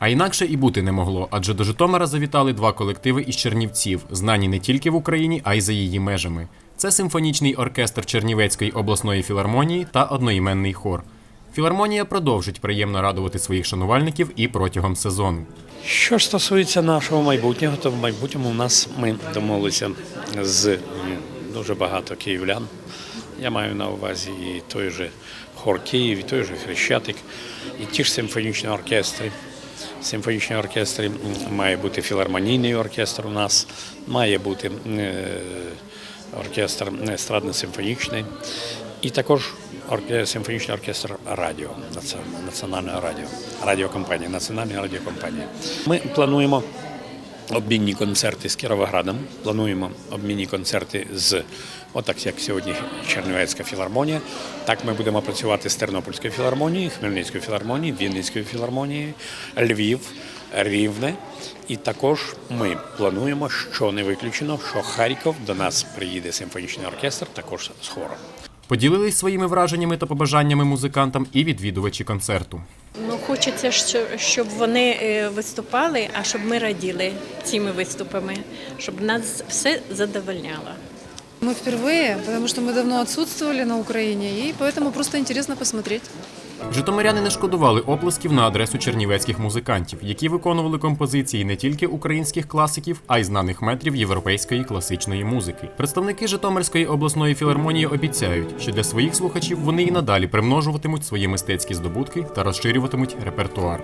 А інакше і бути не могло, адже до Житомира завітали два колективи із Чернівців, знані не тільки в Україні, а й за її межами. Це симфонічний оркестр Чернівецької обласної філармонії та одноіменний хор. Філармонія продовжить приємно радувати своїх шанувальників і протягом сезону. Що ж стосується нашого майбутнього, то в майбутньому у нас ми домовилися з дуже багато київлян. Я маю на увазі і той же хор Київ, і той же Хрещатик, і ті ж симфонічні оркестри. Симфонічні оркестри має бути філармонійний оркестр у нас, має бути е, оркестр естрадно-симфонічний, і також симфонічний оркестр радіо, національного радіо, радіокомпанії, національної радіокомпанія. Ми плануємо обмінні концерти з Кіровоградом, плануємо обмінні концерти з, отак як сьогодні Чернівецька філармонія. Так ми будемо працювати з Тернопільською філармонією, Хмельницькою філармонією, Вінницькою філармонією, Львів, Рівне. І також ми плануємо, що не виключено, що Харків до нас приїде симфонічний оркестр, також з хором. Поділились своїми враженнями та побажаннями музикантам і відвідувачі концерту. Хочеться, що- щоб вони е, виступали, а щоб ми раділи цими виступами, щоб нас все задовольняло. Мы впервые, потому что мы давно отсутствовали на Украине, и поэтому просто интересно посмотреть. Житомиряни не шкодували оплесків на адресу чернівецьких музикантів, які виконували композиції не тільки українських класиків, а й знаних метрів європейської класичної музики. Представники Житомирської обласної філармонії обіцяють, що для своїх слухачів вони і надалі примножуватимуть свої мистецькі здобутки та розширюватимуть репертуар.